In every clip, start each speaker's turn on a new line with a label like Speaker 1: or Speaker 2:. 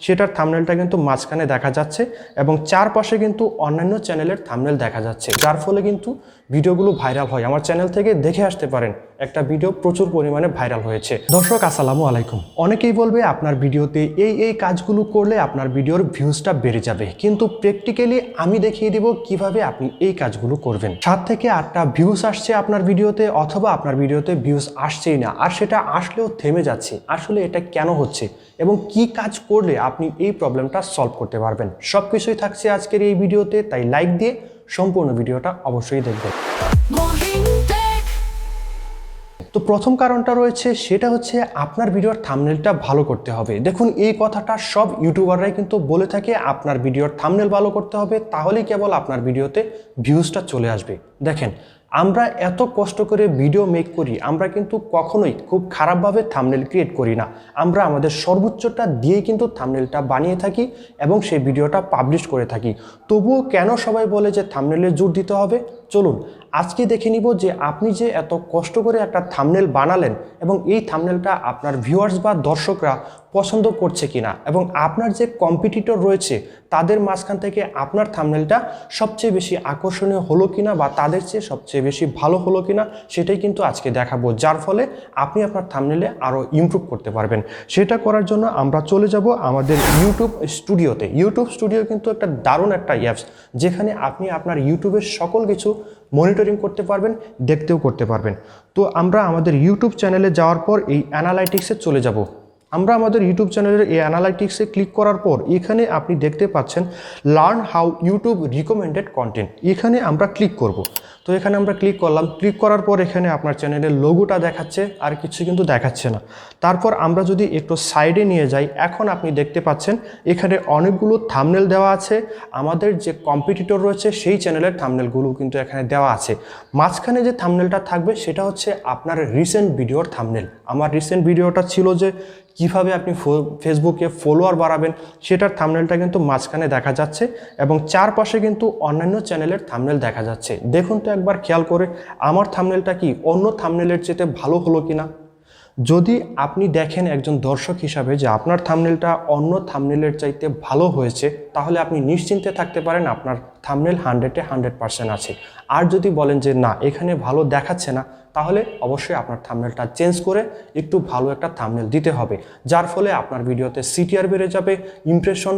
Speaker 1: সেটার থামনেলটা কিন্তু মাঝখানে দেখা যাচ্ছে এবং চারপাশে কিন্তু অন্যান্য চ্যানেলের থামনেল দেখা যাচ্ছে। যার ফলে কিন্তু ভিডিওগুলো ভাইরাল হয়। আমার চ্যানেল থেকে দেখে আসতে পারেন। একটা ভিডিও প্রচুর পরিমাণে ভাইরাল হয়েছে। দর্শক, আসসালামু আলাইকুম। অনেকেই বলবে, আপনার ভিডিওতে এই এই কাজগুলো করলে আপনার ভিডিওর ভিউজটা বেড়ে যাবে। কিন্তু প্র্যাকটিক্যালি আমি দেখিয়ে দিব কীভাবে আপনি এই কাজগুলো করবেন। সাত থেকে আটটা ভিউজ আসছে আপনার ভিডিওতে, অথবা আপনার ভিডিওতে ভিউজ আসছেই না। আর সেটা আসলেও থেমে যাচ্ছে। আসলে এটা কেন হচ্ছে? এবং কি কাজ করলে আপনি এই প্রবলেমটা সলভ করতে পারবেন? সব কিছুই থাকছে আজকের এই ভিডিওতে, তাই লাইক দিয়ে সম্পূর্ণ ভিডিওটা অবশ্যই দেখবেন। তো প্রথম কারণটা রয়েছে সেটা হচ্ছে আপনার ভিডিওর থামনেলটা ভালো করতে হবে। দেখুন এই কথাটা সব ইউটিউবাররাই কিন্তু বলে থাকে আপনার ভিডিওর থামনেল ভালো করতে হবে তাহলেই কেবল আপনার ভিডিওতে ভিউজটা চলে আসবে। দেখেন আমরা এত কষ্ট করে ভিডিও মেক করি, আমরা কিন্তু কখনোই খুব খারাপভাবে থামনেল ক্রিয়েট করি না। আমরা আমাদের সর্বোচ্চটা দিয়েই কিন্তু থামনেলটা বানিয়ে থাকি এবং সেই ভিডিওটা পাবলিশ করে থাকি। তবুও কেন সবাই বলে যে থামনেলে জোর দিতে হবে? চলুন, আজকে দেখে নিব যে আপনি যে এত কষ্ট করে একটা থামনেল বানালেন এবং এই থামনেলটা আপনার ভিউয়ার্স বা দর্শকরা পছন্দ করছে কিনা এবং আপনার যে কম্পিটিটর রয়েছে, তাদের মাঝখান থেকে আপনার থামনেলটা সবচেয়ে বেশি আকর্ষণীয় হলো কিনা বা তাদের চেয়ে সবচেয়ে বেশি ভালো হলো কি না সেটাই কিন্তু আজকে দেখাবো। যার ফলে আপনি আপনার থামনেলে আরও ইমপ্রুভ করতে পারবেন। সেটা করার জন্য আমরা চলে যাব আমাদের ইউটিউব স্টুডিওতে ইউটিউব স্টুডিও কিন্তু একটা দারুণ একটা অ্যাপস যেখানে আপনি আপনার ইউটিউবের সকল কিছু মনিটরিং করতে পারবেন, দেখতেও করতে পারবেন। তো আমরা আমাদের ইউটিউব চ্যানেলে যাওয়ার পর এই অ্যানালাইটিক্সে চলে যাব। আমরা আমাদের ইউটিউব চ্যানেলের এই অ্যানালাইটিক্সে ক্লিক করার পর এখানে আপনি দেখতে পাচ্ছেন learn how YouTube recommended content এখানে আমরা ক্লিক করব। তো এখানে আমরা ক্লিক করলাম। ক্লিক করার পর এখানে আপনার চ্যানেলের লোগোটা দেখাচ্ছে, আর কিছু কিন্তু দেখাচ্ছে না। তারপর আমরা যদি একটু সাইডে নিয়ে যাই, এখন আপনি দেখতে পাচ্ছেন এখানে অনেকগুলো থামনেল দেওয়া আছে। আমাদের যে কম্পিটিটর রয়েছে, সেই চ্যানেলের থামনেলগুলো কিন্তু এখানে দেওয়া আছে। মাঝখানে যে থামনেলটা থাকবে, সেটা হচ্ছে আপনার রিসেন্ট ভিডিওর থামনেল আমার রিসেন্ট ভিডিওটা ছিল যে কীভাবে আপনি ফেসবুকে ফলোয়ার বাড়াবেন, সেটার থামনেলটা কিন্তু মাঝখানে দেখা যাচ্ছে এবং চারপাশে কিন্তু অন্যান্য চ্যানেলের থামনেল দেখা যাচ্ছে। দেখুন তো একবার খেয়াল করে, আমার থামনেলটা কি অন্য থামনেলের চেয়ে ভালো হলো কি না যদি আপনি দেখেন একজন দর্শক হিসাবে যে আপনার থামনেলটা অন্য থামনেলের চাইতে ভালো হয়েছে, তাহলে আপনি নিশ্চিন্তে থাকতে পারেন আপনার থামনেল হান্ড্রেডে হান্ড্রেড পার্সেন্ট আছে। আর যদি বলেন যে না, এখানে ভালো দেখাচ্ছে না তাহলে অবশ্যই আপনার থামনেলটা চেঞ্জ করে একটু ভালো একটা থামনেল দিতে হবে। যার ফলে আপনার ভিডিওতে সিটিআর বেড়ে যাবে। ইমপ্রেশন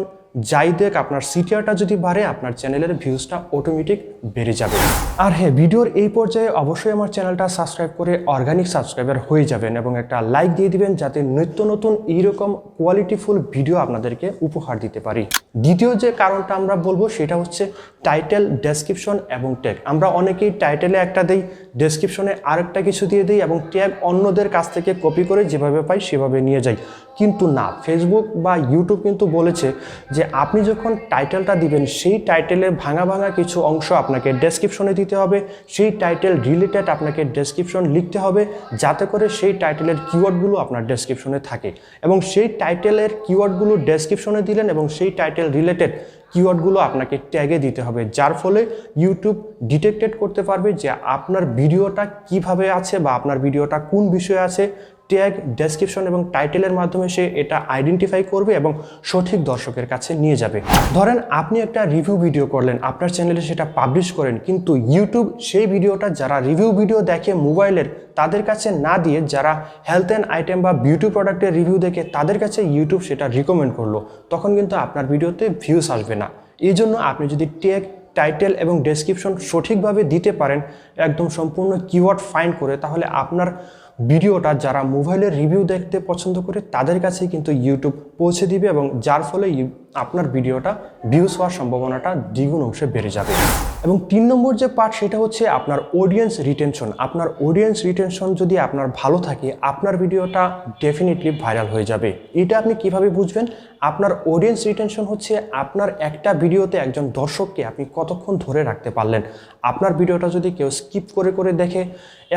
Speaker 1: যাই দেখ, আপনার সিটিআরটা যদি বাড়ে, আপনার চ্যানেলের ভিউজটা অটোমেটিক বেড়ে যাবে। আর হ্যাঁ ভিডিওর এই পর্যায়ে অবশ্যই আমার চ্যানেলটা সাবস্ক্রাইব করে অর্গানিক সাবস্ক্রাইবার হয়ে যাবেন এবং একটা লাইক দিয়ে দিবেন যাতে নিত্য নতুন এইরকম কোয়ালিটিফুল ভিডিও আপনাদেরকে উপহার দিতে পারি। দ্বিতীয় যে কারণটা আমরা বলব সেটা হচ্ছে টাইটেল ডেসক্রিপশন এবং ট্যাগ আমরা অনেকেই টাইটেলে একটা দেই ডেসক্রিপশনে আরেকটা কিছু দিয়ে দিই এবং ট্যাগ অন্যদের কাছ থেকে কপি করে যেভাবে পাই সেভাবে নিয়ে যাই। কিন্তু না ফেসবুক বা ইউটিউব কিন্তু বলেছে যে আপনি যখন টাইটেলটা দিবেন, সেই টাইটেলের ভাঙা ভাঙা কিছু অংশ আপনাকে ডেসক্রিপশনে দিতে হবে, সেই টাইটেল রিলেটেড আপনাকে ডেসক্রিপশন লিখতে হবে, যাতে করে সেই টাইটেলের কিওয়ার্ডগুলো আপনার ডেসক্রিপশনে থাকে। এবং সেই টাইটেলের কিওয়ার্ডগুলো ডেসক্রিপশনে দিলেন এবং সেই টাইটেল রিলেটেড কিওয়ার্ডগুলো আপনাকে ট্যাগে দিতে হবে, যার ফলে ইউটিউব ডিটেক্টেড করতে পারবে যে আপনার ভিডিওটা কীভাবে আছে বা আপনার ভিডিওটা কোন বিষয়ে আছে ট্যাগ ডেসক্রিপশন এবং টাইটেলের মাধ্যমে সে এটা আইডেন্টিফাই করবে এবং সঠিক দর্শকের কাছে নিয়ে যাবে। ধরেন আপনি একটা রিভিউ ভিডিও করলেন, আপনার চ্যানেলে সেটা পাবলিশ করেন, কিন্তু ইউটিউব সেই ভিডিওটা যারা রিভিউ ভিডিও দেখে মোবাইলের তাদের কাছে না দিয়ে যারা হেলথ অ্যান্ড আইটেম বা বিউটি প্রোডাক্টের রিভিউ দেখে তাদের কাছে ইউটিউব সেটা রিকমেন্ড করল, তখন কিন্তু আপনার ভিডিওতে ভিউস আসবে না। এই জন্য আপনি যদি ট্যাগ টাইটেল এবং ডেসক্রিপশন সঠিকভাবে দিতে পারেন, একদম সম্পূর্ণ কিওয়ার্ড ফাইন্ড করে, তাহলে আপনার ভিডিওটা যারা মোবাইলের রিভিউ দেখতে পছন্দ করে, তাদের কাছে কিন্তু ইউটিউব পৌঁছে দিবে এবং যার ফলে আপনার ভিডিওটা ভিউজ হওয়ার সম্ভাবনাটা দ্বিগুণ অংশে বেড়ে যাবে। এবং তিন নম্বর যে পার্ট সেটা হচ্ছে আপনার অডিয়েন্স রিটেনশন আপনার অডিয়েন্স রিটেনশন যদি আপনার ভালো থাকে, আপনার ভিডিওটা ডেফিনেটলি ভাইরাল হয়ে যাবে। এটা আপনি কীভাবে বুঝবেন? আপনার অডিয়েন্স রিটেনশন হচ্ছে আপনার একটা ভিডিওতে একজন দর্শককে আপনি কতক্ষণ ধরে রাখতে পারলেন। আপনার ভিডিওটা যদি কেউ স্কিপ করে করে দেখে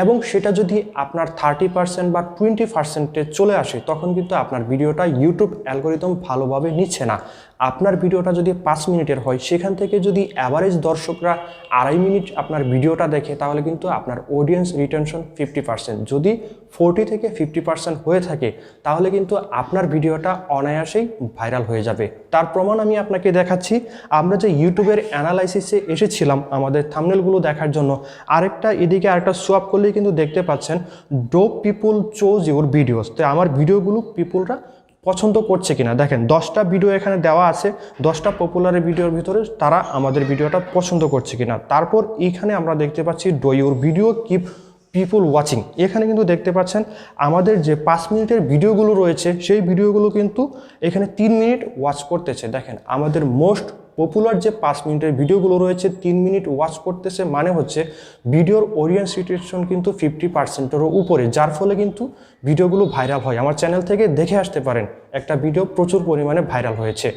Speaker 1: এবং সেটা যদি আপনার থার্টি পার্সেন্ট বা টোয়েন্টি পার্সেন্টে চলে আসে, তখন কিন্তু আপনার ভিডিওটা ইউটিউব অ্যালগোরিদম ভালোভাবে নিচ্ছে না। আপনার ভিডিওটা যদি পাঁচ মিনিটের হয়, সেখান থেকে যদি অ্যাভারেজ দর্শকরা আড়াই মিনিট আপনার ভিডিওটা দেখে, তাহলে কিন্তু আপনার অডিয়েন্স রিটেনশন ফিফটি পার্সেন্ট যদি ফোরটি থেকে ফিফটি পার্সেন্ট হয়ে থাকে, তাহলে কিন্তু আপনার ভিডিওটা অনায়াসেই ভাইরাল হয়ে যাবে। তার প্রমাণ আমি আপনাকে দেখাচ্ছি। আমরা যে ইউটিউবের অ্যানালাইসিসে এসেছিলাম আমাদের থামনেলগুলো দেখার জন্য, আরেকটা এদিকে আরেকটা সোয়াপ করলেই কিন্তু দেখতে পাচ্ছেন do people choose your videos তো আমার ভিডিওগুলো পিপুলরা পছন্দ করছে কিনা। দেখেন, দশটা ভিডিও এখানে দেওয়া আছে, দশটা পপুলার ভিডিওর ভিতরে তারা আমাদের ভিডিওটা পছন্দ করছে কিনা। তারপর এইখানে আমরা দেখতে পাচ্ছি do videos keep people watching এখানে কিন্তু দেখতে পাচ্ছেন, আমাদের যে পাঁচ মিনিটের ভিডিওগুলো রয়েছে, সেই ভিডিওগুলো কিন্তু এখানে তিন মিনিট ওয়াচ করতেছে। দেখেন, আমাদের মোস্ট পপুলার যে পাঁচ মিনিটের ভিডিওগুলো রয়েছে, তিন মিনিট ওয়াচ করতেছে মানে হচ্ছে ভিডিওর অডিয়েন্স সিটুয়েশন কিন্তু ফিফটি পার্সেন্টেরও উপরে, যার ফলে কিন্তু ভিডিওগুলো ভাইরাল হয়। আমার চ্যানেল থেকে দেখে আসতে পারেন, একটা ভিডিও প্রচুর পরিমাণে ভাইরাল হয়েছে।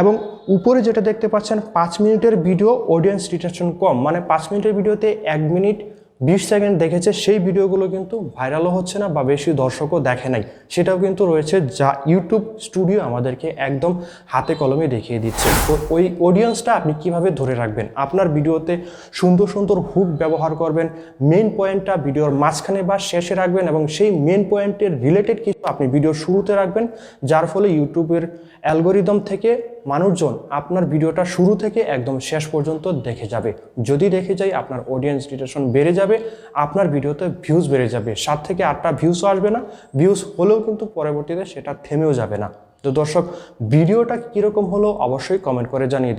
Speaker 1: এবং উপরে যেটা দেখতে পাচ্ছেন, পাঁচ মিনিটের ভিডিও অডিয়েন্স রিটেনশন কম মানে পাঁচ মিনিটের ভিডিওতে এক মিনিট বিশ সেকেন্ড দেখেছে, সেই ভিডিওগুলো কিন্তু ভাইরালও হচ্ছে না বা বেশি দর্শকও দেখে নাই। সেটাও কিন্তু রয়েছে যা ইউটিউব স্টুডিও আমাদেরকে একদম হাতে কলমে দেখিয়ে দিচ্ছে। তো ওই অডিয়েন্সটা আপনি কীভাবে ধরে রাখবেন? আপনার ভিডিওতে সুন্দর সুন্দর হুক ব্যবহার করবেন মেন পয়েন্টটা ভিডিওর মাঝখানে বা শেষে রাখবেন এবং সেই মেন পয়েন্টের রিলেটেড কিছু আপনি ভিডিও শুরুতে রাখবেন, যার ফলে ইউটিউবের অ্যালগোরিদম থেকে মানুষজন আপনার ভিডিওটা শুরু থেকে একদম শেষ পর্যন্ত দেখে যাবে। যদি দেখে যায়, আপনার অডিয়েন্স ডিটেশন বেড়ে যাবে, আপনার ভিডিওতে ভিউজ বেড়ে যাবে। সাত থেকে আটটা ভিউজও আসবে না। ভিউজ হলেও কিন্তু পরবর্তীতে সেটা থেমেও যাবে না। তো দর্শক, ভিডিওটা কীরকম হলো অবশ্যই কমেন্ট করে জানিয়ে